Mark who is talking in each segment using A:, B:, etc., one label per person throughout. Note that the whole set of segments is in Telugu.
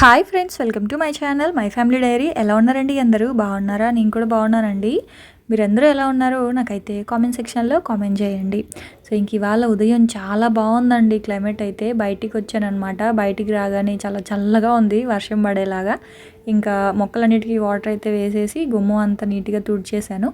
A: Hi friends welcome to my channel my family diary. ఎలా ఉన్నారండి అందరూ? బాగున్నారా? నేను కూడా బాగున్నానండి. మీరందరూ ఎలా ఉన్నారో నాకైతే కామెంట్ సెక్షన్లో కామెంట్ చేయండి. సో ఇంక ఇవాళ ఉదయం చాలా బాగుందండి క్లైమేట్ అయితే. బయటికి వచ్చానమాట బయటికి రాగానే చాలా చల్లగా ఉంది వర్షం పడేలాగా. ఇంకా మొక్కలన్నిటికీ వాటర్ అయితే వేసేసి గుమ్మం అంతా నీట్గా తుడిచేసాను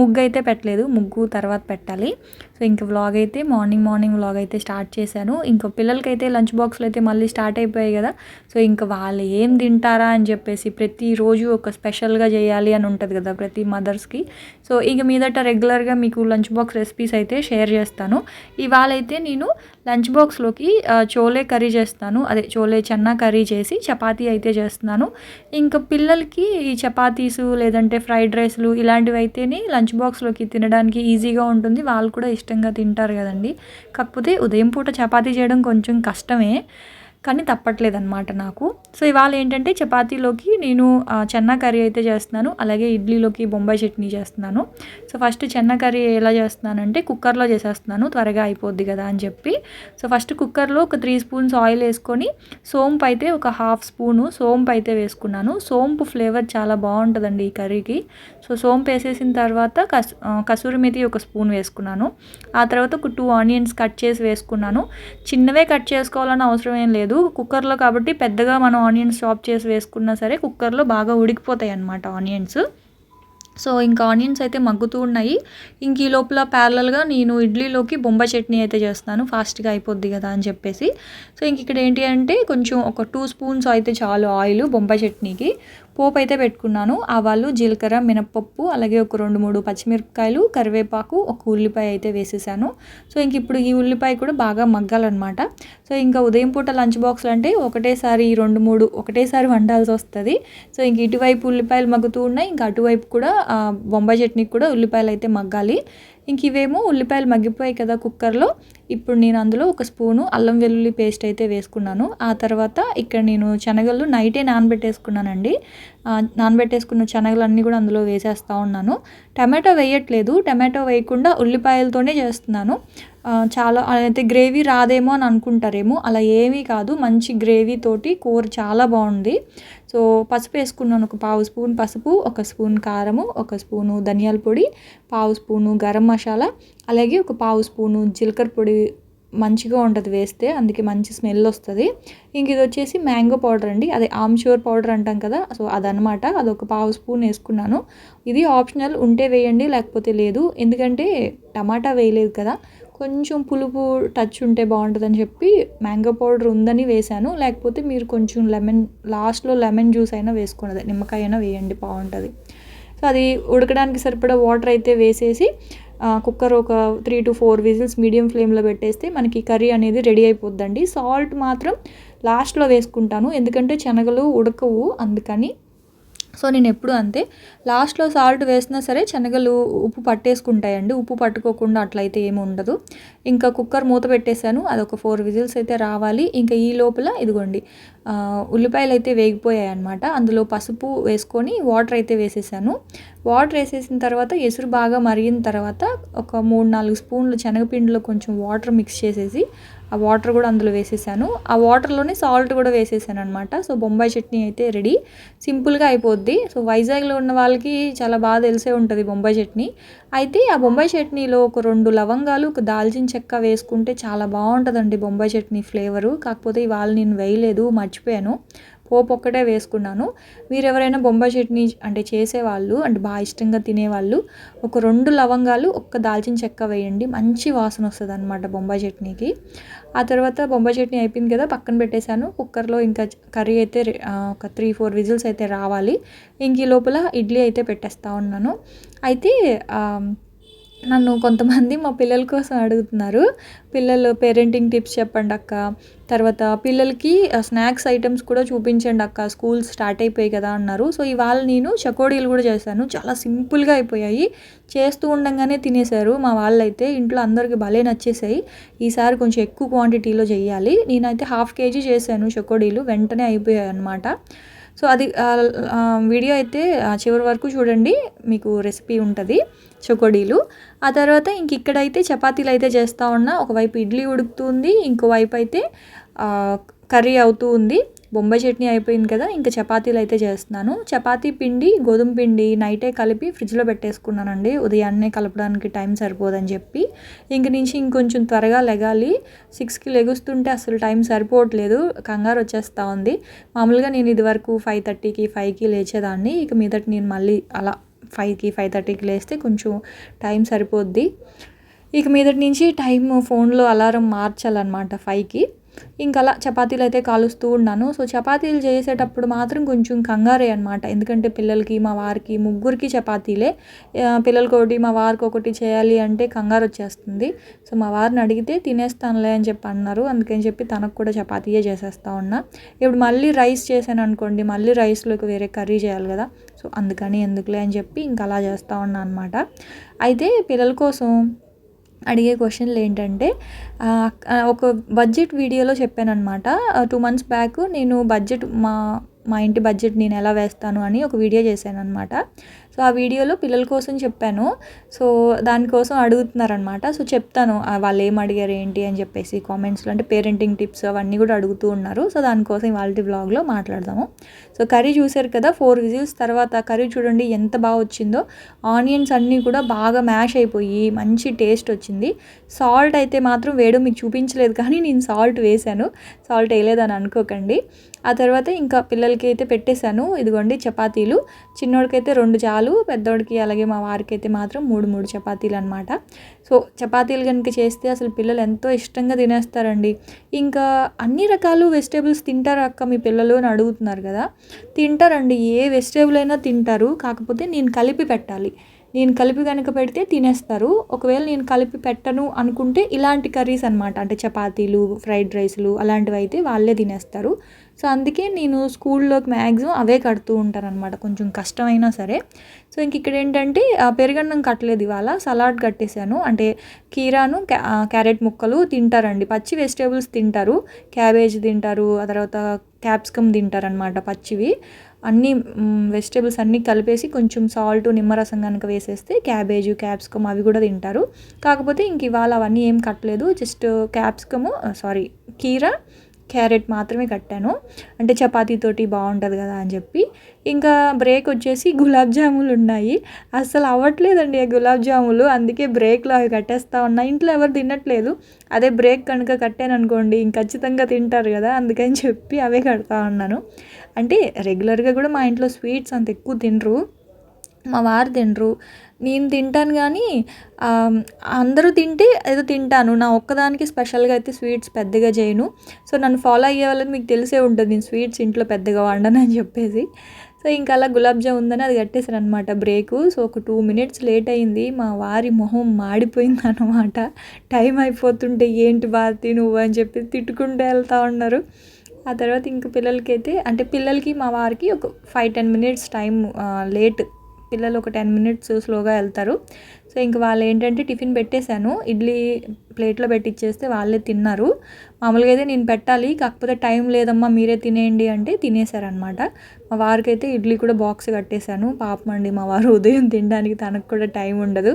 A: ముగ్గు అయితే పెట్టలేదు ముగ్గు తర్వాత పెట్టాలి. సో ఇంకా వ్లాగ్ అయితే మార్నింగ్ మార్నింగ్ వ్లాగ్ అయితే స్టార్ట్ చేశాను. ఇంకా పిల్లలకైతే లంచ్ బాక్స్లు అయితే మళ్ళీ స్టార్ట్ అయిపోయాయి కదా. సో ఇంకా వాళ్ళు ఏం తింటారా అని చెప్పేసి ప్రతిరోజు ఒక స్పెషల్గా చేయాలి అని ఉంటుంది కదా ప్రతి మదర్స్కి సో ఇక మీదట రెగ్యులర్గా మీకు లంచ్ బాక్స్ రెసిపీస్ అయితే షేర్ చేస్తాను. ఇవాళ అయితే నేను లంచ్ బాక్స్లోకి చోలే కర్రీ చేస్తాను. అదే చోలే చెన్నా కర్రీ చేసి చపాతీ అయితే చేస్తున్నాను. ఇంకా పిల్లలకి ఈ చపాతీసు లేదంటే ఫ్రైడ్ రైస్లు ఇలాంటివి అయితేనే లంచ్ లంచ్ బాక్స్లోకి తినడానికి ఈజీగా ఉంటుంది. వాళ్ళు కూడా ఇష్టంగా తింటారు కదండి. కాకపోతే ఉదయం పూట చపాతీ చేయడం కొంచెం కష్టమే. కానీ తప్పట్లేదన్నమాట నాకు. సో ఇవాళ ఏంటంటే చపాతీలోకి నేను చెన్న కర్రీ అయితే చేస్తున్నాను. అలాగే ఇడ్లీలోకి బొంబాయి చట్నీ చేస్తున్నాను. సో ఫస్ట్ చెన్న కర్రీ ఎలా చేస్తున్నానంటే కుక్కర్లో చేసేస్తున్నాను. త్వరగా అయిపోద్ది కదా అని చెప్పి. సో ఫస్ట్ కుక్కర్లో ఒక త్రీ స్పూన్స్ ఆయిల్ వేసుకొని సోంపు అయితే ఒక హాఫ్ స్పూను సోంపు అయితే వేసుకున్నాను. సోంపు ఫ్లేవర్ చాలా బాగుంటుందండి ఈ కర్రీకి. సో సోంపు వేసేసిన తర్వాత కస్ కసూరి మెతి ఒక స్పూన్ వేసుకున్నాను. ఆ తర్వాత ఒక టూ ఆనియన్స్ కట్ చేసి వేసుకున్నాను. చిన్నవే కట్ చేసుకోవాలని అవసరం ఏం లేదు. కుక్కర్లో కాబట్టి పెద్దగా మనం ఆనియన్స్ చాప్ చేసి వేసుకున్నా సరే కుక్కర్లో బాగా ఉడికిపోతాయి అన్నమాట ఆనియన్స్. సో ఇంకా ఆనియన్స్ అయితే మగ్గుతూ ఉన్నాయి. ఇంక ఈ లోపల ప్యారలల్గా నేను ఇడ్లీలోకి బొంబాయి చట్నీ అయితే చేస్తాను. ఫాస్ట్గా అయిపోద్ది కదా అని చెప్పేసి. సో ఇంక ఇక్కడ ఏంటి అంటే కొంచెం ఒక టూ స్పూన్స్ అయితే చాలు ఆయిల్ బొంబాయి చట్నీకి. పోపు అయితే పెట్టుకున్నాను ఆవాలు జీలకర్ర మినప్పప్పు అలాగే ఒక రెండు మూడు పచ్చిమిరపకాయలు కరివేపాకు ఒక ఉల్లిపాయ అయితే వేసేసాను. సో ఇంక ఇప్పుడు ఈ ఉల్లిపాయ కూడా బాగా మగ్గాలన్నమాట. సో ఇంకా ఉదయం పూట లంచ్ బాక్స్లు అంటే ఒకటేసారి ఈ రెండు మూడు ఒకటేసారి వండాల్సి వస్తుంది. సో ఇంక ఇటువైపు ఉల్లిపాయలు మగ్గుతూ ఉన్నాయి. ఇంకా అటువైపు కూడా బొంబాయి చట్నీకి కూడా ఉల్లిపాయలు అయితే మగ్గాలి. ఇంక ఇవేమో ఉల్లిపాయలు మగ్గిపోయాయి కదా కుక్కర్లో. ఇప్పుడు నేను అందులో ఒక స్పూను అల్లం వెల్లుల్లి పేస్ట్ అయితే వేసుకున్నాను. ఆ తర్వాత ఇక్కడ నేను శనగలు నైటే నానబెట్టేసుకున్నానండి. నానబెట్టేసుకున్న శనగలు అన్నీ కూడా అందులో వేసేస్తూ ఉన్నాను. టమాటో వేయట్లేదు. టమాటో వేయకుండా ఉల్లిపాయలతోనే చేస్తున్నాను. చాలా అయితే గ్రేవీ రాదేమో అని అనుకుంటారేమో అలా ఏమీ కాదు. మంచి గ్రేవీ తోటి కూర చాలా బాగుంది. సో పసుపు వేసుకున్నాను ఒక పావు స్పూన్ పసుపు ఒక స్పూన్ కారము ఒక స్పూను ధనియాల పొడి పావు స్పూను గరం మసాలా అలాగే ఒక పావు స్పూను జీలకర్ర పొడి మంచిగా ఉంటుంది వేస్తే అందుకే మంచి స్మెల్ వస్తుంది. ఇంక ఇది వచ్చేసి మ్యాంగో పౌడర్ అండి. అదే ఆమ్చూర్ పౌడర్ అంటాం కదా సో అదనమాట ఒక పావు స్పూన్ వేసుకున్నాను. ఇది ఆప్షనల్ ఉంటే వేయండి లేకపోతే లేదు. ఎందుకంటే టమాటా వేయలేదు కదా కొంచెం పులుపు టచ్ ఉంటే బాగుంటుందని చెప్పి మ్యాంగో పౌడర్ ఉందని వేశాను. లేకపోతే మీరు కొంచెం లెమన్ లాస్ట్లో లెమన్ జ్యూస్ అయినా వేసుకున్నది నిమ్మకాయ అయినా వేయండి బాగుంటుంది. సో అది ఉడకడానికి సరిపడా వాటర్ అయితే వేసేసి కుక్కర్ ఒక three to four whistles medium ఫ్లేమ్లో పెట్టేస్తే మనకి కర్రీ అనేది రెడీ అయిపోద్దండి. సాల్ట్ మాత్రం లాస్ట్లో వేసుకుంటాను. ఎందుకంటే శనగలు ఉడకవు. అందుకని సో నేను ఎప్పుడు అంతే. లాస్ట్లో సాల్ట్ వేసినా సరే శనగలు ఉప్పు పట్టేసుకుంటాయండి. ఉప్పు పట్టుకోకుండా అట్లయితే ఏమి ఉండదు. ఇంకా కుక్కర్ మూత పెట్టేశాను. అదొక ఫోర్ విజిల్స్ అయితే రావాలి. ఇంకా ఈ లోపల ఇదిగోండి ఉల్లిపాయలు అయితే వేగిపోయాయి అనమాట అందులో పసుపు వేసుకొని వాటర్ అయితే వేసేసాను. వాటర్ వేసేసిన తర్వాత ఎసురు బాగా మరిగిన తర్వాత ఒక మూడు నాలుగు స్పూన్లు శనగపిండిలో కొంచెం వాటర్ మిక్స్ చేసేసి ఆ వాటర్ కూడా అందులో వేసేసాను. ఆ వాటర్లోనే సాల్ట్ కూడా వేసేసాను అనమాట సో బొంబాయి చట్నీ అయితే రెడీ సింపుల్గా అయిపోద్ది. సో వైజాగ్లో ఉన్న వాళ్ళకి చాలా బాగా తెలిసే ఉంటుంది బొంబాయి చట్నీ. అయితే ఆ బొంబాయి చట్నీలో ఒక రెండు లవంగాలు ఒక దాల్చిన చెక్క వేసుకుంటే చాలా బాగుంటుందండి బొంబాయి చట్నీ ఫ్లేవరు. కాకపోతే ఇవాళ నేను వేయలేదు మర్చిపోయాను. పోపు ఒక్కటే వేసుకున్నాను. మీరు ఎవరైనా బొంబాయి చట్నీ అంటే చేసేవాళ్ళు అంటే బాగా ఇష్టంగా తినేవాళ్ళు ఒక రెండు లవంగాలు ఒక్క దాల్చిన చెక్క వేయండి. మంచి వాసన వస్తుంది అనమాట బొంబాయి చట్నీకి. ఆ తర్వాత బొంబాయి చట్నీ అయిపోయింది కదా పక్కన పెట్టేశాను. కుక్కర్లో ఇంకా కర్రీ అయితే ఒక త్రీ ఫోర్ విజిల్స్ అయితే రావాలి. ఇంక ఈ లోపల ఇడ్లీ అయితే పెట్టేస్తా ఉన్నాను. అయితే నన్ను కొంతమంది మా పిల్లల కోసం అడుగుతున్నారు. పిల్లలు పేరెంటింగ్ టిప్స్ చెప్పండి అక్క. తర్వాత పిల్లలకి స్నాక్స్ ఐటమ్స్ కూడా చూపించండి అక్క. స్కూల్ స్టార్ట్ అయిపోయాయి కదా అన్నారు. సో ఇవాళ నేను చకోడీలు కూడా చేశాను. చాలా సింపుల్గా అయిపోయాయి. చేస్తూ ఉండగానే తినేశారు. మా వాళ్ళైతే ఇంట్లో అందరికి భలే నచ్చేసాయి ఈసారి కొంచెం ఎక్కువ క్వాంటిటీలో చేయాలి. నేనైతే హాఫ్ కేజీ చేశాను చకోడీలు. వెంటనే అయిపోయాయి అన్నమాట. సో అది వీడియో అయితే చివరి వరకు చూడండి మీకు రెసిపీ ఉంటుంది చకోడీలు. ఆ తర్వాత ఇంక ఇక్కడైతే చపాతీలు అయితే చేస్తూ ఉన్నా ఒకవైపు ఇడ్లీ ఉడుకుతుంది ఇంకోవైపు అయితే కర్రీ అవుతూ ఉంది. బొంబాయి చట్నీ అయిపోయింది కదా ఇంకా చపాతీలు అయితే చేస్తున్నాను. చపాతీ పిండి గోధుమ పిండి నైటే కలిపి ఫ్రిడ్జ్లో పెట్టేసుకున్నానండి. ఉదయాన్నే కలపడానికి టైం సరిపోదని చెప్పి. ఇంక నుంచి ఇంకొంచెం త్వరగా లెగాలి. సిక్స్కి లెగుస్తుంటే అసలు టైం సరిపోవట్లేదు. కంగారు వచ్చేస్తూ ఉంది. మామూలుగా నేను ఇదివరకు ఫైవ్ థర్టీకి ఫైవ్కి లేచేదాన్ని. ఇక మీదటి నేను మళ్ళీ అలా ఫైవ్కి ఫైవ్ థర్టీకి లేస్తే కొంచెం టైం సరిపోద్ది. ఇక మీదటి నుంచి టైం ఫోన్లో అలారం మార్చాలన్నమాట ఫైవ్కి ఇంకా అలా చపాతీలు అయితే కాలుస్తూ ఉన్నాను. సో చపాతీలు చేసేటప్పుడు మాత్రం కొంచెం కంగారే అనమాట ఎందుకంటే పిల్లలకి మా వారికి ముగ్గురికి చపాతీలే. పిల్లలకి ఒకటి మా వారికి ఒకటి చేయాలి అంటే కంగారు వచ్చేస్తుంది సో మా వారిని అడిగితే తినేస్తానులే అని చెప్పి అన్నారు. అందుకని చెప్పి తనకు కూడా చపాతీయే చేసేస్తా ఉన్నా. ఇప్పుడు మళ్ళీ రైస్ చేశాను అనుకోండి మళ్ళీ రైస్లోకి వేరే కర్రీ చేయాలి కదా. సో అందుకని ఎందుకులే అని చెప్పి ఇంకా అలా చేస్తూ ఉన్నా అనమాట అయితే పిల్లల కోసం అడిగే క్వశ్చన్లు ఏంటంటే ఒక బడ్జెట్ వీడియోలో చెప్పాను అనమాట టూ మంత్స్ బ్యాక్ నేను బడ్జెట్ మా మా ఇంటి బడ్జెట్ నేను ఎలా వేస్తాను అని ఒక వీడియో చేశాను అనమాట సో ఆ వీడియోలో పిల్లల కోసం చెప్పాను. సో దానికోసం అడుగుతున్నారనమాట సో చెప్తాను వాళ్ళు ఏం అడిగారు ఏంటి అని చెప్పేసి కామెంట్స్లో అంటే పేరెంటింగ్ టిప్స్ అవన్నీ కూడా అడుగుతూ ఉన్నారు. సో దానికోసం ఇవాళ బ్లాగ్లో మాట్లాడదాము. సో కర్రీ చూశారు కదా ఫోర్ విజిల్స్ తర్వాత కర్రీ చూడండి ఎంత బాగా వచ్చిందో. ఆనియన్స్ అన్నీ కూడా బాగా మ్యాష్ అయిపోయి మంచి టేస్ట్ వచ్చింది. సాల్ట్ అయితే మాత్రం వేయడం మీకు చూపించలేదు కానీ నేను సాల్ట్ వేశాను. సాల్ట్ వేయలేదని అనుకోకండి. ఆ తర్వాత ఇంకా పిల్లలకి అయితే పెట్టేశాను. ఇదిగోండి చపాతీలు. చిన్నోడికైతే రెండు చాలు పెద్దోడికి అలాగే మా వారికి అయితే మాత్రం మూడు మూడు చపాతీలు అనమాట సో చపాతీలు కనుక చేస్తే అసలు పిల్లలు ఎంతో ఇష్టంగా తినేస్తారండి. ఇంకా అన్ని రకాలు వెజిటేబుల్స్ తింటారు అక్క మీ పిల్లలు అని అడుగుతున్నారు కదా. తింటారండి. ఏ వెజిటేబుల్ అయినా తింటారు. కాకపోతే నేను కలిపి పెట్టాలి. నేను కలిపి కనుక పెడితే తినేస్తారు. ఒకవేళ నేను కలిపి పెట్టను అనుకుంటే ఇలాంటి కర్రీస్ అనమాట అంటే చపాతీలు ఫ్రైడ్ రైస్లు అలాంటివి అయితే వాళ్ళే తినేస్తారు. సో అందుకే నేను స్కూల్లోకి మ్యాక్సిమం అవే కడుతూ ఉంటాను అనమాట కొంచెం కష్టమైనా సరే. సో ఇంక ఇక్కడ ఏంటంటే పెరుగన్నం కట్టలేదు ఇవాళ. సలాడ్ కట్టేశాను. అంటే కీరాను క్యా- క్యారెట్ ముక్కలు తింటారండి. పచ్చి వెజిటేబుల్స్ తింటారు. క్యాబేజ్ తింటారు. ఆ తర్వాత క్యాప్సికమ్ తింటారనమాట పచ్చివి. అన్ని వెజిటేబుల్స్ అన్నీ కలిపేసి కొంచెం సాల్ట్ నిమ్మరసం కనుక వేసేస్తే క్యాబేజ్ క్యాప్సికమ్ అవి కూడా తింటారు. కాకపోతే ఇంక ఇవాళ అవన్నీ ఏం కట్టలేదు. జస్ట్ క్యాప్సికము సారీ కీరా క్యారెట్ మాత్రమే కట్టాను. అంటే చపాతీతోటి బాగుంటుంది కదా అని చెప్పి. ఇంకా బ్రేక్ వచ్చేసి గులాబ్ జాములు ఉన్నాయి. అస్సలు అవ్వట్లేదండి ఆ గులాబ్ జాములు. అందుకే బ్రేక్లో అవి కట్టేస్తా ఉన్నా. ఇంట్లో ఎవరు తినట్లేదు. అదే బ్రేక్ కనుక కట్టాను అనుకోండి ఇంక ఖచ్చితంగా తింటారు కదా అందుకని చెప్పి అవే కడతా ఉన్నాను. అంటే రెగ్యులర్గా కూడా మా ఇంట్లో స్వీట్స్ అంత ఎక్కువ తినరు. మా వారు తినరు. నేను తింటాను కానీ అందరూ తింటే ఏదో తింటాను. నా ఒక్కదానికి స్పెషల్గా అయితే స్వీట్స్ పెద్దగా చేయను. సో నన్ను ఫాలో అయ్యే వాళ్ళని మీకు తెలిసే ఉంటుంది. నేను స్వీట్స్ ఇంట్లో పెద్దగా వండను అని చెప్పేసి. సో ఇంకా అలా గులాబ్ జామ్ ఉందని అది కట్టేశారు అనమాట బ్రేకు. సో ఒక టూ మినిట్స్ లేట్ అయింది. మా వారి మొహం మాడిపోయింది అనమాట టైం అయిపోతుంటే ఏంటి భారతి నువ్వు అని చెప్పి తిట్టుకుంటూ వెళ్తా ఉన్నారు. ఆ తర్వాత ఇంక పిల్లలకైతే అంటే పిల్లలకి మా వారికి ఒక five ten minutes time late పిల్లలు ఒక టెన్ మినిట్స్ స్లోగా వెళ్తారు. సో ఇంక వాళ్ళు ఏంటంటే టిఫిన్ పెట్టేశాను. ఇడ్లీ ప్లేట్లో పెట్టిచ్చేస్తే వాళ్ళే తిన్నారు. మామూలుగా అయితే నేను పెట్టాలి కాకపోతే టైం లేదమ్మా మీరే తినేయండి అంటే తినేశారనమాట మా వారికి అయితే ఇడ్లీ కూడా బాక్స్ కట్టేశాను. పాపం అండి మా వారు ఉదయం తినడానికి తనకు కూడా టైం ఉండదు.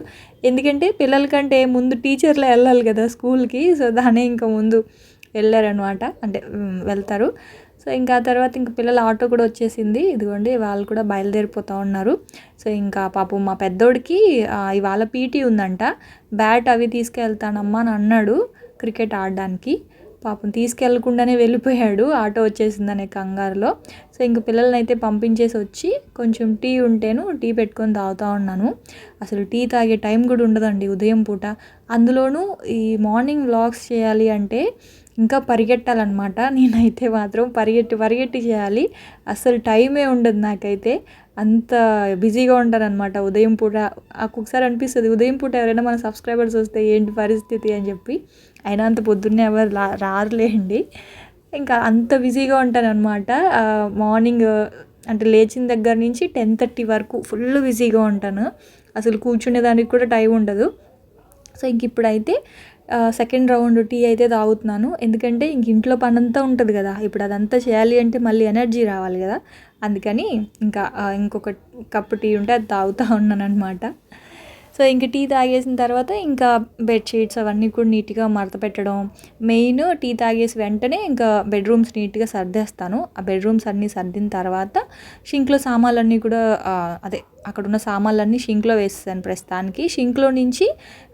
A: ఎందుకంటే పిల్లలకంటే ముందు టీచర్లు వెళ్ళాలి కదా స్కూల్కి సో దానే ఇంకా ముందు వెళ్ళారనమాట అంటే వెళ్తారు. సో ఇంకా ఆ తర్వాత ఇంకా పిల్లల ఆటో కూడా వచ్చేసింది. ఇదిగోండి వాళ్ళు కూడా బయలుదేరిపోతూ ఉన్నారు. సో ఇంకా పాపం మా పెద్దోడికి ఇవాళ పీటీ ఉందంట. బ్యాట్ అవి తీసుకెళ్తానమ్మా అని అన్నాడు క్రికెట్ ఆడడానికి. పాపం తీసుకెళ్ళకుండానే వెళ్ళిపోయాడు. ఆటో వచ్చేసిందనే కంగారులో. సో ఇంక పిల్లల్ని అయితే పంపించేసి వచ్చి కొంచెం టీ ఉంటేను టీ పెట్టుకొని తాగుతూ ఉన్నాను. అసలు టీ తాగే టైం కూడా ఉండదండి ఉదయం పూట. అందులోనూ ఈ మార్నింగ్ వ్లాగ్స్ చేయాలి అంటే ఇంకా పరిగెట్టాలన్నమాట. నేనైతే మాత్రం పరిగెట్టి పరిగెట్టి చేయాలి. అసలు టైమే ఉండదు నాకైతే. అంత బిజీగా ఉంటారనమాట ఉదయం పూట ఒక్కొక్కసారి అనిపిస్తుంది ఉదయం పూట ఎవరైనా మన సబ్స్క్రైబర్స్ వస్తే ఏంటి పరిస్థితి? అని చెప్పి. అయినా అంత పొద్దున్నే ఎవరు రా రారులేండి. ఇంకా అంత బిజీగా ఉంటాను అనమాట మార్నింగ్ అంటే లేచిన దగ్గర నుంచి టెన్ థర్టీ వరకు ఫుల్ బిజీగా ఉంటాను. అసలు కూర్చునే దానికి కూడా టైం ఉండదు. సో ఇంక ఇప్పుడైతే సెకండ్ రౌండ్ టీ అయితే తాగుతున్నాను. ఎందుకంటే ఇంక ఇంట్లో పని అంతా ఉంటుంది కదా. ఇప్పుడు అదంతా చేయాలి అంటే మళ్ళీ ఎనర్జీ రావాలి కదా. అందుకని ఇంకా ఇంకొక కప్పు టీ ఉంటే అది తాగుతూ ఉన్నానమాట సో ఇంక టీ తాగేసిన తర్వాత ఇంకా బెడ్షీట్స్ అవన్నీ కూడా నీట్గా మడత పెట్టడం. మెయిన్ టీ తాగేసి వెంటనే ఇంకా బెడ్రూమ్స్ నీట్గా సర్దేస్తాను. ఆ బెడ్రూమ్స్ అన్నీ సర్దిన తర్వాత షింక్లో సామాన్లన్నీ కూడా అదే అక్కడ ఉన్న సామాన్లన్నీ షింక్లో వేస్తాను ప్రస్తుతానికి. షింక్లో నుంచి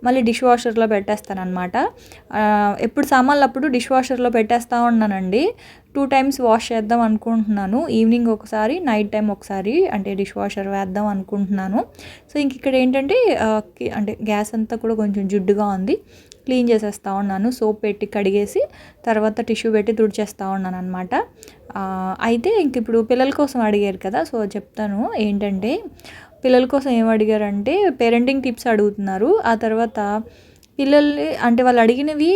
A: మళ్ళీ డిష్ వాషర్లో పెట్టేస్తాను అనమాట ఎప్పుడు సామాన్లు అప్పుడు డిష్ వాషర్లో పెట్టేస్తూ ఉన్నానండి. టూ టైమ్స్ వాష్ చేద్దాం అనుకుంటున్నాను. ఈవినింగ్ ఒకసారి నైట్ టైం ఒకసారి అంటే డిష్ వాషర్ వేద్దాం అనుకుంటున్నాను. సో ఇంక ఇక్కడ ఏంటంటే అంటే గ్యాస్ అంతా కూడా కొంచెం జిడ్డుగా ఉంది. క్లీన్ చేసేస్తా ఉన్నాను. సోప్ పెట్టి కడిగేసి తర్వాత టిష్యూ పెట్టి తుడిచేస్తూ ఉన్నాను అనమాట అయితే ఇంక ఇప్పుడు పిల్లల కోసం అడిగారు కదా సో చెప్తాను ఏంటంటే పిల్లల కోసం ఏం అడిగారంటే పేరెంటింగ్ టిప్స్ అడుగుతున్నారు. ఆ తర్వాత పిల్లల్ని అంటే వాళ్ళు అడిగినవి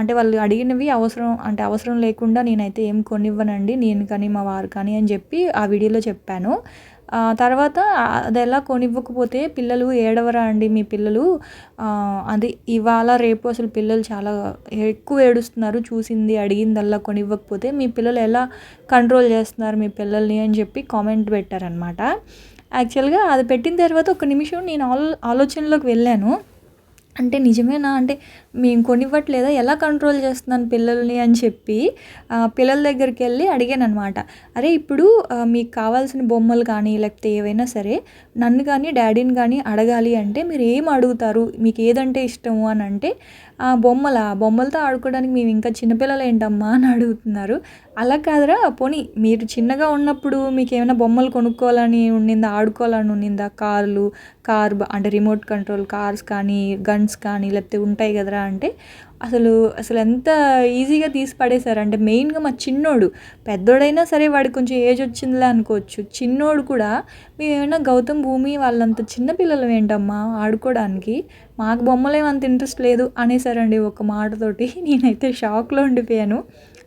A: అంటే వాళ్ళు అడిగినవి అవసరం అంటే అవసరం లేకుండా నేనైతే ఏం కొనివ్వనండి నేను కానీ మా వారు కానీ అని చెప్పి ఆ వీడియోలో చెప్పాను. తర్వాత అది ఎలా కొనివ్వకపోతే పిల్లలు ఏడవరా అండి మీ పిల్లలు? అది ఇవాళ రేపు అసలు పిల్లలు చాలా ఎక్కువ ఏడుస్తున్నారు చూసింది అడిగిందల్లా కొనివ్వకపోతే మీ పిల్లలు ఎలా కంట్రోల్ చేస్తున్నారు మీ పిల్లల్ని అని చెప్పి కామెంట్ పెట్టారనమాట యాక్చువల్గా అది పెట్టిన తర్వాత ఒక నిమిషం నేను ఆలో ఆలోచనలోకి వెళ్ళాను. అంటే నిజమేనా? అంటే మేము కొనివ్వట్లేదా? ఎలా కంట్రోల్ చేస్తున్నాను పిల్లల్ని అని చెప్పి పిల్లల దగ్గరికి వెళ్ళి అడిగాను అనమాట అరే ఇప్పుడు మీకు కావాల్సిన బొమ్మలు కానీ లేకపోతే ఏవైనా సరే నన్ను కానీ డాడీని కానీ అడగాలి అంటే మీరు ఏం అడుగుతారు? మీకు ఏదంటే ఇష్టము అని అంటే ఆ బొమ్మల? బొమ్మలతో ఆడుకోవడానికి మేము ఇంకా చిన్నపిల్లలు ఏంటమ్మా అని అడుగుతున్నారు. అలా కాదురా పోనీ మీరు చిన్నగా ఉన్నప్పుడు మీకు ఏమైనా బొమ్మలు కొనుక్కోవాలని ఉండిందా ఆడుకోవాలని ఉండిందా కార్లు కార్ అంటే రిమోట్ కంట్రోల్ కార్స్ కానీ గన్స్ కానీ లేకపోతే ఉంటాయి కదరా? అంటే అసలు అసలు ఎంత ఈజీగా తీసి పడేశారు? అంటే మెయిన్గా మా చిన్నోడు పెద్దోడైనా సరే వాడికి కొంచెం ఏజ్ వచ్చిందిలే అనుకోవచ్చు. చిన్నోడు కూడా మేమేమైనా గౌతమ్ భూమి వాళ్ళంత చిన్నపిల్లలు ఏంటమ్మా ఆడుకోవడానికి మాకు బొమ్మలేమంత ఇంట్రెస్ట్ లేదు అనేసారండి ఒక మాటతోటి. నేనైతే షాక్లో ఉండిపోయాను.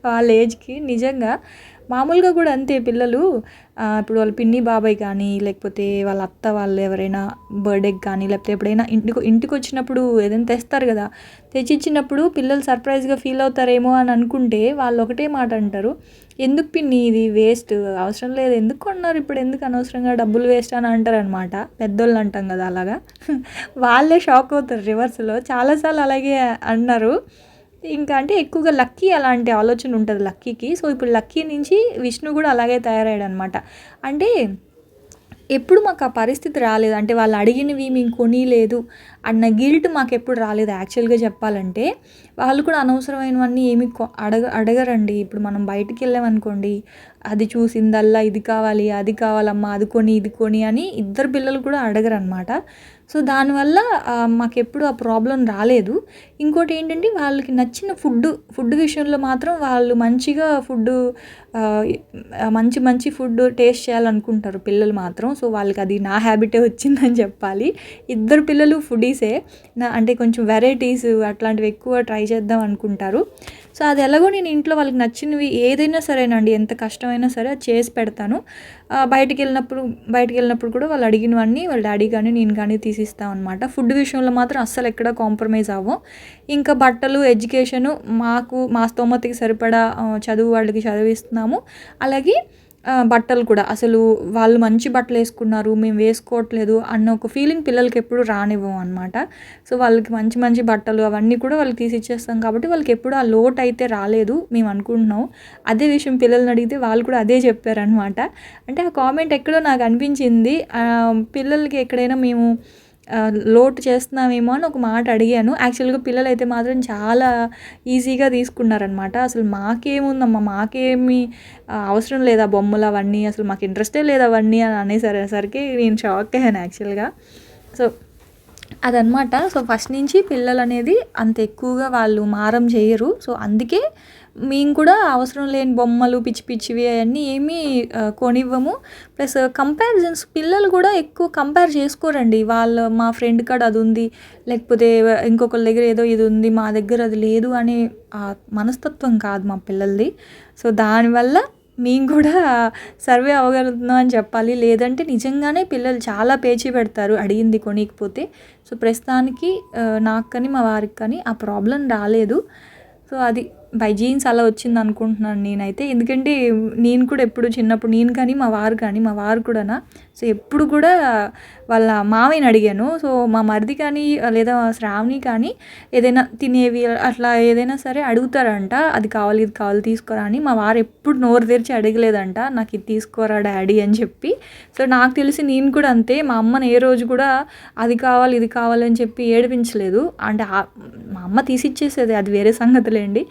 A: వాళ్ళ ఏజ్కి నిజంగా మామూలుగా కూడా అంతే పిల్లలు ఇప్పుడు వాళ్ళ పిన్ని బాబాయ్ కానీ లేకపోతే వాళ్ళ అత్త వాళ్ళు ఎవరైనా బర్త్డేకి కానీ లేకపోతే ఎప్పుడైనా ఇంటికి ఇంటికి వచ్చినప్పుడు ఏదైనా తెస్తారు కదా తెచ్చిచ్చినప్పుడు పిల్లలు సర్ప్రైజ్గా ఫీల్ అవుతారేమో అని అనుకుంటే వాళ్ళు ఒకటే మాట అంటారు. ఎందుకు పిన్ని ఇది వేస్ట్ అవసరం లేదు ఎందుకు కొన్నారు ఇప్పుడు ఎందుకు అనవసరంగా డబ్బులు వేస్ట్ అని అంటారు అనమాట పెద్దోళ్ళు అంటాం కదా అలాగా. వాళ్ళే షాక్ అవుతారు రివర్స్లో. చాలాసార్లు అలాగే అన్నారు. ఇంకా అంటే ఎక్కువగా లక్కీ అలాంటి ఆలోచన ఉంటుంది లక్కీకి. సో ఇప్పుడు లక్కీ నుంచి విష్ణు కూడా అలాగే తయారయ్యాడు అనమాట అంటే ఎప్పుడు మాకు ఆ పరిస్థితి రాలేదు. అంటే వాళ్ళు అడిగినవి మేము కొనిలేదు అన్న గిల్ట్ మాకు ఎప్పుడు రాలేదు. యాక్చువల్గా చెప్పాలంటే వాళ్ళు కూడా అనవసరమైనవన్నీ ఏమి కొ- అడగ అడగరండి. ఇప్పుడు మనం బయటికి వెళ్ళామనుకోండి అది చూసిందల్లా ఇది కావాలి అది కావాలమ్మా అది కొని ఇది కొని అని ఇద్దరు పిల్లలు కూడా అడగరు అనమాట సో దానివల్ల మాకు ఎప్పుడు ఆ ప్రాబ్లం రాలేదు. ఇంకోటి ఏంటంటే వాళ్ళకి నచ్చిన ఫుడ్ ఫుడ్ విషయంలో మాత్రం వాళ్ళు మంచిగా ఫుడ్ మంచి మంచి ఫుడ్ టేస్ట్ చేయాలనుకుంటారు పిల్లలు మాత్రం. సో వాళ్ళకి అది నా హ్యాబిటే వచ్చిందని చెప్పాలి. ఇద్దరు పిల్లలు ఫుడీసే. నా అంటే కొంచెం వెరైటీస్ అట్లాంటివి ఎక్కువ ట్రై చేద్దాం అనుకుంటారు. సో అది ఎలాగో నేను ఇంట్లో వాళ్ళకి నచ్చినవి ఏదైనా సరేనండి ఎంత కష్టమైనా సరే అది చేసి పెడతాను. ఆ, బయటికి వెళ్ళినప్పుడు బయటికి వెళ్ళినప్పుడు కూడా వాళ్ళు అడిగినవన్నీ వాళ్ళ డాడీ కానీ నేను కానీ తీసిస్తాం అనమాట ఫుడ్ విషయంలో మాత్రం అస్సలు ఎక్కడ కాంప్రమైజ్ అవ్వం. ఇంకా బట్టలు ఎడ్యుకేషను మాకు మా స్తోమతకి సరిపడా చదువు వాళ్ళకి చదివిస్తున్నాము. అలాగే బట్టలు కూడా. అసలు వాళ్ళు మంచి బట్టలు వేసుకున్నారు మేము వేసుకోవట్లేదు అన్న ఒక ఫీలింగ్ పిల్లలకి ఎప్పుడు రానివ్వం అనమాట సో వాళ్ళకి మంచి మంచి బట్టలు అవన్నీ కూడా వాళ్ళకి తీసి ఇచ్చేస్తాం కాబట్టి వాళ్ళకి ఎప్పుడు ఆ లోటు అయితే రాలేదు మేము అనుకుంటున్నాం. అదే విషయం పిల్లల్ని అడిగితే వాళ్ళు కూడా అదే చెప్పారనమాట అంటే ఆ కామెంట్ ఎక్కడో నాకు అనిపించింది. పిల్లలకి ఎక్కడైనా మేము లోటు చేస్తున్నామేమో అని ఒక మాట అడిగాను. యాక్చువల్గా పిల్లలు అయితే మాత్రం చాలా ఈజీగా తీసుకున్నారనమాట అసలు మాకేముందమ్మా మాకేమి అవసరం లేదా బొమ్మలు అవన్నీ అసలు మాకు ఇంట్రెస్టే లేదు అవన్నీ అని అనేసరికి నేను షాక్ అయ్యాను యాక్చువల్గా. సో అదనమాట సో ఫస్ట్ నుంచి పిల్లలు అనేది అంత ఎక్కువగా వాళ్ళు మారం చేయరు. సో అందుకే మేము కూడా అవసరం లేని బొమ్మలు పిచ్చి పిచ్చివి అవన్నీ ఏమీ కొనివ్వము. ప్లస్ కంపారిజన్స్ పిల్లలు కూడా ఎక్కువ కంపేర్ చేసుకోరండి. వాళ్ళ మా ఫ్రెండ్ కాడ అది ఉంది లేకపోతే ఇంకొకరి దగ్గర ఏదో ఇది ఉంది మా దగ్గర అది లేదు అనే ఆ మనస్తత్వం కాదు మా పిల్లలది. సో దానివల్ల మేము కూడా సర్వే అవ్వగలుగుతున్నాం అని చెప్పాలి. లేదంటే నిజంగానే పిల్లలు చాలా పేచీ పెడతారు అడిగింది కొనికపోతే సో ప్రస్తుతానికి నాకు కానీ మా వారికి కానీ ఆ ప్రాబ్లం రాలేదు. సో అది బై జీన్స్ అలా వచ్చింది అనుకుంటున్నాను నేనైతే. ఎందుకంటే నేను కూడా ఎప్పుడు చిన్నప్పుడు నేను కానీ మా వారు కానీ మా వారు కూడానా సో ఎప్పుడు కూడా వాళ్ళ మామయ్యని అడిగాను. సో మా మరిది కానీ లేదా శ్రావణి కానీ ఏదైనా తినేవి అట్లా ఏదైనా సరే అడుగుతారంట అది కావాలి ఇది కావాలి తీసుకోరా అని. మా వారు ఎప్పుడు నోరు తెరిచి అడగలేదంట నాకు ఇది తీసుకోరా డాడీ అని చెప్పి. సో నాకు తెలిసి నేను కూడా అంతే మా అమ్మని ఏ రోజు కూడా అది కావాలి ఇది కావాలని చెప్పి ఏడిపించలేదు. అంటే మా అమ్మ తీసిచ్చేసేది అది వేరే సంగతులేండి.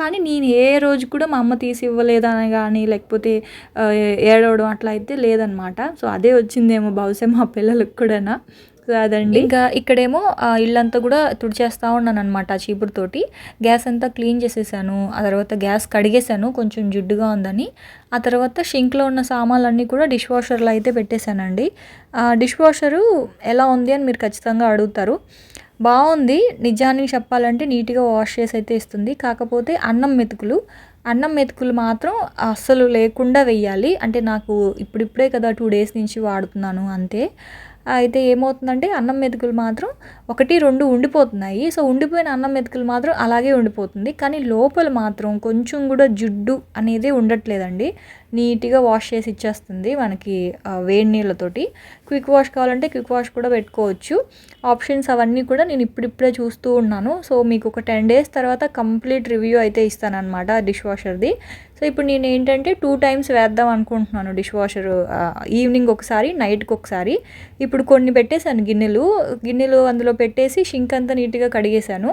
A: కానీ నేను ఏ రోజు కూడా మా అమ్మ తీసి ఇవ్వలేదని కానీ లేకపోతే ఏడవడం అట్లా అయితే లేదనమాట. సో అదే వచ్చిందేమో బహుశా మా పిల్లలకు కూడా అదండి ఇంకా ఇక్కడేమో ఇల్లంతా కూడా తుడిచేస్తూ ఉన్నాను అనమాట ఆ చీపురుతోటి. గ్యాస్ అంతా క్లీన్ చేసేసాను. ఆ తర్వాత గ్యాస్ కడిగేసాను కొంచెం జిడ్డుగా ఉందని. ఆ తర్వాత షింక్లో ఉన్న సామాన్లన్నీ కూడా డిష్ వాషర్లో అయితే పెట్టేశానండి. డిష్ వాషరు ఎలా ఉంది అని మీరు ఖచ్చితంగా అడుగుతారు. బాగుంది నిజానికి చెప్పాలంటే నీట్గా వాష్ చేసి అయితే ఇస్తుంది. కాకపోతే అన్నం మెతుకులు. అన్నం మెతుకులు మాత్రం అస్సలు లేకుండా వెయ్యాలి. అంటే నాకు ఇప్పుడిప్పుడే కదా టూ డేస్ నుంచి వాడుతున్నాను అంతే. అయితే ఏమవుతుందంటే అన్నం మెతుకులు మాత్రం ఒకటి రెండు ఉండిపోతున్నాయి. సో ఉండిపోయిన అన్నం మెతుకులు మాత్రం అలాగే ఉండిపోతుంది. కానీ లోపల మాత్రం కొంచెం కూడా జిడ్డు అనేది ఉండట్లేదండి. నీట్గా వాష్ చేసి ఇచ్చేస్తుంది మనకి వేడి నీళ్ళతోటి. క్విక్ వాష్ కావాలంటే క్విక్ వాష్ కూడా పెట్టుకోవచ్చు. ఆప్షన్స్ అవన్నీ కూడా నేను ఇప్పుడిప్పుడే చూస్తూ ఉన్నాను. సో మీకు ఒక టెన్ డేస్ తర్వాత కంప్లీట్ రివ్యూ అయితే ఇస్తానన్నమాట డిష్ వాషర్ది. సో ఇప్పుడు నేను ఏంటంటే టూ టైమ్స్ వేద్దాం అనుకుంటున్నాను డిష్ వాషర్ ఈవినింగ్ ఒకసారి నైట్కి ఒకసారి. ఇప్పుడు కొన్ని పెట్టేశాను గిన్నెలు. గిన్నెలు అందులో పెట్టేసి షింక్ అంతా నీట్గా కడిగేశాను.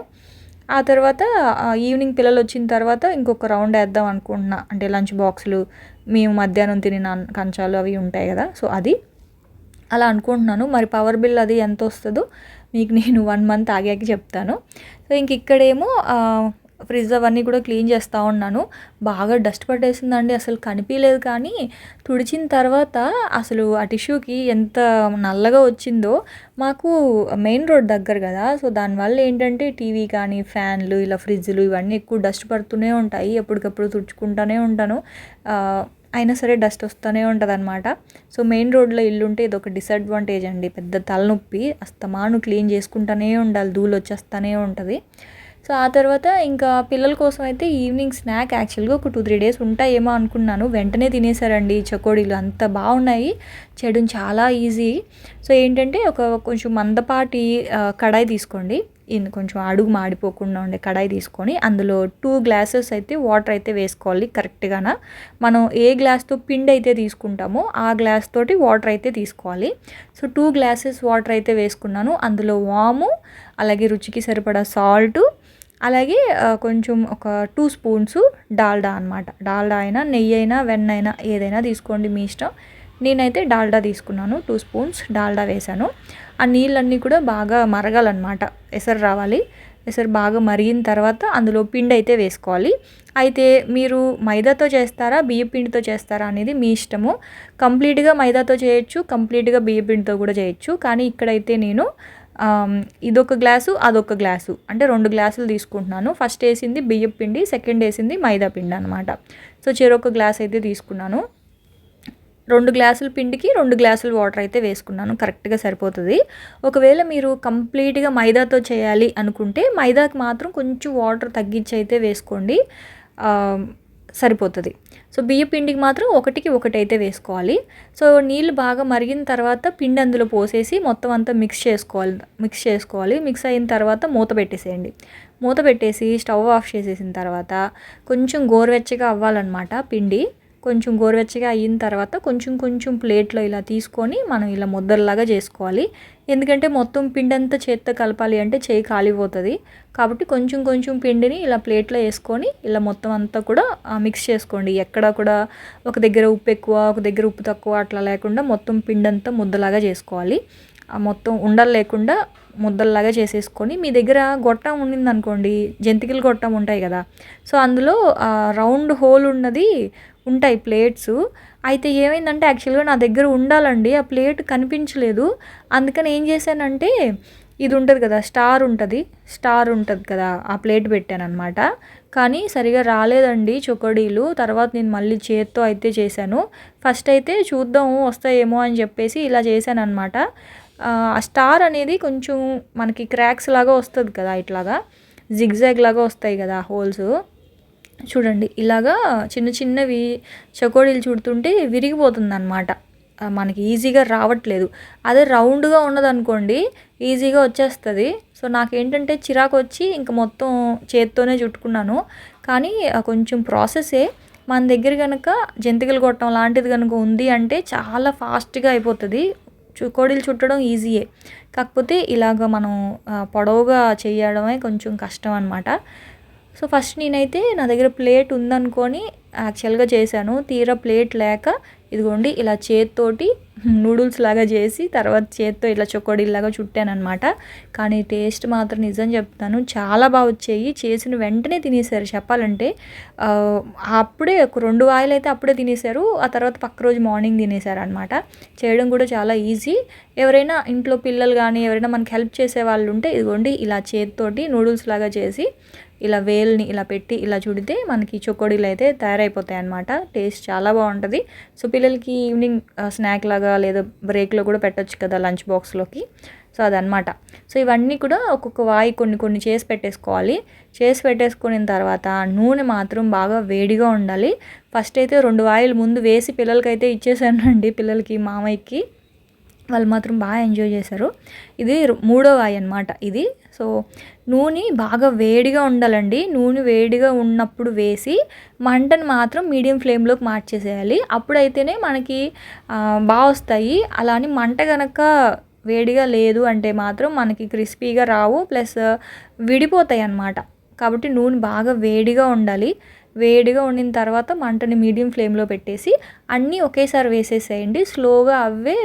A: ఆ తర్వాత ఈవినింగ్ పిల్లలు వచ్చిన తర్వాత ఇంకొక రౌండ్ వేద్దాం అనుకుంటున్నా. అంటే లంచ్ బాక్సులు మేము మధ్యాహ్నం తినిన కంచాలు అవి ఉంటాయి కదా సో అది. అలా అనుకుంటున్నాను. మరి పవర్ బిల్ అది ఎంత వస్తుందో మీకు నేను వన్ మంత్ ఆగాక చెప్తాను. సో ఇంక ఇక్కడేమో ఫ్రిడ్జ్ అవన్నీ కూడా క్లీన్ చేస్తూ ఉన్నాను. బాగా డస్ట్ పట్టేసిందండి అసలు కనిపించలేదు కానీ తుడిచిన తర్వాత అసలు ఆ టిష్యూకి ఎంత నల్లగా వచ్చిందో మాకు మెయిన్ రోడ్ దగ్గర కదా. సో దానివల్ల ఏంటంటే టీవీ కానీ ఫ్యాన్లు ఇలా ఫ్రిడ్జ్లు ఇవన్నీ ఎక్కువ డస్ట్ పడుతూనే ఉంటాయి. ఎప్పటికప్పుడు తుడుచుకుంటూనే ఉంటాను. అయినా సరే డస్ట్ వస్తూనే ఉంటుంది అనమాట సో మెయిన్ రోడ్లో ఇల్లుంటే ఇది ఒక డిసడ్వాంటేజ్ అండి. పెద్ద తలనొప్పి అస్తమాను క్లీన్ చేసుకుంటూనే ఉండాలి. ధూళి వచ్చేస్తూనే ఉంటుంది. సో ఆ తర్వాత ఇంకా పిల్లల కోసం అయితే ఈవినింగ్ స్నాక్ యాక్చువల్గా ఒక టూ త్రీ డేస్ ఉంటాయేమో అనుకున్నాను. వెంటనే తినేసారండి చకోడీలు. అంత బాగున్నాయి. చేయడం చాలా ఈజీ. సో ఏంటంటే ఒక కొంచెం మందపాటి కడాయి తీసుకోండి. ఇన్ కొంచెం అడుగు మాడిపోకుండా ఉండే కడాయి తీసుకొని అందులో టూ గ్లాసెస్ అయితే వాటర్ అయితే వేసుకోవాలి కరెక్ట్గాన. మనం ఏ గ్లాస్తో పిండి అయితే తీసుకుంటామో ఆ గ్లాస్ తోటి వాటర్ అయితే తీసుకోవాలి. సో టూ గ్లాసెస్ వాటర్ అయితే వేసుకున్నాను. అందులో వాము అలాగే రుచికి సరిపడా సాల్టు అలాగే కొంచెం ఒక టూ స్పూన్స్ డాల్డా అనమాట డాల్డా అయినా నెయ్యి అయినా వెన్న అయినా ఏదైనా తీసుకోండి మీ ఇష్టం. నేనైతే డాల్డా తీసుకున్నాను టూ స్పూన్స్ డాల్డా వేశాను. ఆ నీళ్ళన్నీ కూడా బాగా మరగాలన్నమాట. ఎసరు రావాలి. ఎసరు బాగా మరిగిన తర్వాత అందులో పిండి అయితే వేసుకోవాలి. అయితే మీరు మైదాతో చేస్తారా బియ్య పిండితో చేస్తారా అనేది మీ ఇష్టము. కంప్లీట్గా మైదాతో చేయొచ్చు కంప్లీట్గా బియ్య పిండితో కూడా చేయొచ్చు. కానీ ఇక్కడైతే నేను ఇదొక గ్లాసు అదొక గ్లాసు. అంటే రెండు గ్లాసులు తీసుకుంటున్నాను. ఫస్ట్ వేసింది బియ్యం పిండి సెకండ్ వేసింది మైదా పిండి అనమాట సో చెరొక గ్లాస్ అయితే తీసుకున్నాను. రెండు గ్లాసుల పిండికి రెండు గ్లాసులు వాటర్ అయితే వేసుకున్నాను. కరెక్ట్గా సరిపోతుంది. ఒకవేళ మీరు కంప్లీట్గా మైదాతో చేయాలి అనుకుంటే మైదాకి మాత్రం కొంచెం వాటర్ తగ్గించి అయితే వేసుకోండి. సరిపోతుంది. సో బియ్య పిండికి మాత్రం ఒకటికి ఒకటి అయితే వేసుకోవాలి. సో నీళ్ళు బాగా మరిగిన తర్వాత పిండి అందులో పోసేసి మొత్తం అంతా మిక్స్ చేసుకోవాలి మిక్స్ చేసుకోవాలి. మిక్స్ అయిన తర్వాత మూత పెట్టేసేయండి. మూత పెట్టేసి స్టవ్ ఆఫ్ చేసేసిన తర్వాత కొంచెం గోరువెచ్చగా అవ్వాలన్నమాట పిండి. కొంచెం గోరువెచ్చగా అయిన తర్వాత కొంచెం కొంచెం ప్లేట్లో ఇలా తీసుకొని మనం ఇలా ముద్దల్లాగా చేసుకోవాలి. ఎందుకంటే మొత్తం పిండి అంతా చేత్తో కలపాలి అంటే చేయి కాలిపోతుంది. కాబట్టి కొంచెం కొంచెం పిండిని ఇలా ప్లేట్లో వేసుకొని ఇలా మొత్తం అంతా కూడా మిక్స్ చేసుకోండి. ఎక్కడ కూడా ఒక దగ్గర ఉప్పు ఎక్కువ ఒక దగ్గర ఉప్పు తక్కువ అట్లా లేకుండా మొత్తం పిండి అంతా ముద్దలాగా చేసుకోవాలి. ఆ మొత్తం ఉండలు లేకుండా ముద్దల్లాగా చేసేసుకొని మీ దగ్గర గొట్టం ఉండిందనుకోండి జంతికలు గొట్టం ఉంటాయి కదా. సో అందులో రౌండ్ హోల్ ఉన్నది ఉంటాయి ప్లేట్స్. అయితే ఏమైందంటే యాక్చువల్గా నా దగ్గర ఉండాలండి. ఆ ప్లేట్ కనిపించలేదు. అందుకని ఏం చేశానంటే ఇది ఉంటుంది కదా స్టార్ ఉంటుంది. స్టార్ ఉంటుంది కదా ఆ ప్లేట్ పెట్టాను అనమాట కానీ సరిగా రాలేదండి చొకడీలు తర్వాత నేను మళ్ళీ చేత్తో అయితే చేశాను. ఫస్ట్ అయితే చూద్దాము వస్తాయేమో అని చెప్పేసి ఇలా చేశాను అనమాట ఆ స్టార్ అనేది కొంచెం మనకి క్రాక్స్ లాగా వస్తుంది కదా ఇట్లాగా. జిగ్జాగ్ లాగా వస్తాయి కదా హోల్స్. చూడండి ఇలాగా చిన్న చిన్నవి చకోడీలు చుడుతుంటే విరిగిపోతుంది అనమాట మనకి ఈజీగా రావట్లేదు. అదే రౌండ్గా ఉన్నదనుకోండి ఈజీగా వచ్చేస్తుంది. సో నాకేంటంటే చిరాకు వచ్చి ఇంక మొత్తం చేత్తోనే చుట్టుకున్నాను. కానీ కొంచెం ప్రాసెసే మన దగ్గర కనుక జంతికలు కొట్టడం లాంటిది కనుక ఉంది అంటే చాలా ఫాస్ట్గా అయిపోతుంది. చుకోడీలు చుట్టడం ఈజీయే. కాకపోతే ఇలాగ మనం పొడవుగా చేయడమే కొంచెం కష్టం అనమాట సో ఫస్ట్ నేనైతే నా దగ్గర ప్లేట్ ఉందనుకొని యాక్చువల్గా చేశాను. తీరా ప్లేట్ లేక ఇదిగోండి ఇలా చేత్తోటి నూడిల్స్ లాగా చేసి తర్వాత చేత్తో ఇలా చొక్కోడీలాగా చుట్టాను అనమాట కానీ టేస్ట్ మాత్రం నిజం చెప్తాను చాలా బాగా వచ్చాయి. చేసిన వెంటనే తినేసారు చెప్పాలంటే. అప్పుడే ఒక రెండు వాయిలు అయితే అప్పుడే తినేసారు. ఆ తర్వాత పక్క రోజు మార్నింగ్ తినేసారు అనమాట చేయడం కూడా చాలా ఈజీ. ఎవరైనా ఇంట్లో పిల్లలు కానీ ఎవరైనా మనకి హెల్ప్ చేసే వాళ్ళు ఉంటే ఇదిగోండి ఇలా చేత్తోటి నూడిల్స్ లాగా చేసి ఇలా వేల్ని ఇలా పెట్టి ఇలా చుడితే మనకి చొకోడీలు అయితే తయారైపోతాయి అనమాట టేస్ట్ చాలా బాగుంటుంది. సో పిల్లలకి ఈవినింగ్ స్నాక్ లాగా లేదా బ్రేక్లో కూడా పెట్టొచ్చు కదా లంచ్ బాక్స్లోకి. సో అదనమాట సో ఇవన్నీ కూడా ఒక్కొక్క వాయి కొన్ని కొన్ని చేసి పెట్టేసుకోవాలి. చేసి పెట్టేసుకున్న తర్వాత నూనె మాత్రం బాగా వేడిగా ఉండాలి. ఫస్ట్ అయితే రెండు వాయిలు ముందు వేసి పిల్లలకైతే ఇచ్చేసానండి పిల్లలకి మామయ్యకి. వాళ్ళు మాత్రం బాగా ఎంజాయ్ చేశారు. ఇది మూడో వాయి అనమాట ఇది సో నూనె బాగా వేడిగా ఉండాలండి. నూనె వేడిగా ఉన్నప్పుడు వేసి మంటను మాత్రం మీడియం ఫ్లేమ్లోకి మార్చేసేయాలి. అప్పుడైతేనే మనకి బాగా వస్తాయి. అలా అని మంట కనుక వేడిగా లేదు అంటే మాత్రం మనకి క్రిస్పీగా రావు ప్లస్ విడిపోతాయి అన్నమాట. కాబట్టి నూనె బాగా వేడిగా ఉండాలి. వేడిగా ఉండిన తర్వాత మంటని మీడియం ఫ్లేమ్లో పెట్టేసి అన్నీ ఒకేసారి వేసేసేయండి. స్లోగా అవే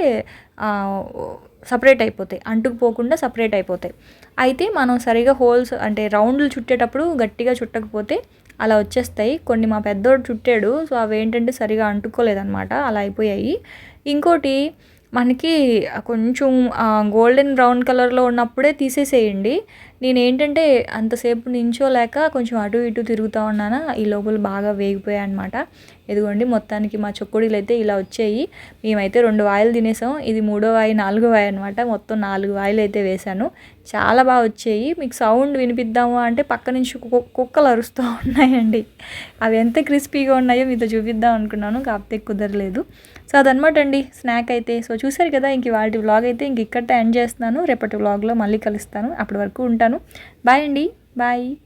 A: సపరేట్ అయిపోతాయి అంటుకుపోకుండా సపరేట్ అయిపోతాయి. అయితే మనం సరిగా హోల్స్ అంటే రౌండ్లు చుట్టేటప్పుడు గట్టిగా చుట్టకపోతే అలా వచ్చేస్తాయి. కొన్ని మా పెద్దోడు చుట్టాడు సో అవి ఏంటంటే సరిగా అంటుకోలేదన్నమాట. అలా అయిపోయాయి. ఇంకోటి మనకి కొంచెం గోల్డెన్ బ్రౌన్ కలర్లో ఉన్నప్పుడే తీసేసేయండి. నేను ఏంటంటే అంతసేపు నించోలేక కొంచెం అటు ఇటు తిరుగుతూ ఉన్నాను ఈ లోపల బాగా వేగిపోయాయి అనమాట ఇదిగోండి మొత్తానికి మా చొక్కుడీలు అయితే ఇలా వచ్చాయి. మేమైతే రెండు వాయిలు తినేసాం. ఇది మూడో వాయి నాలుగో వాయి అనమాట మొత్తం నాలుగు వాయిలు అయితే వేశాను. చాలా బాగా వచ్చాయి. మీకు సౌండ్ వినిపిద్దాము అంటే పక్క నుంచి కు- కుక్కలు అరుస్తూ ఉన్నాయండి. అవి ఎంత క్రిస్పీగా ఉన్నాయో మీతో చూపిద్దాం అనుకున్నాను. కాకపోతే కుదరలేదు. సో అదనమాట అండి స్నాక్ అయితే. సో చూసారు కదా ఇంక వాటి వ్లాగ్ అయితే ఇంక ఇక్కడ ఎండ్ చేస్తున్నాను. రేపటి వ్లాగ్లో మళ్ళీ కలుస్తాను. అప్పటి వరకు ఉంటాను. బాయ్ అండి. బాయ్.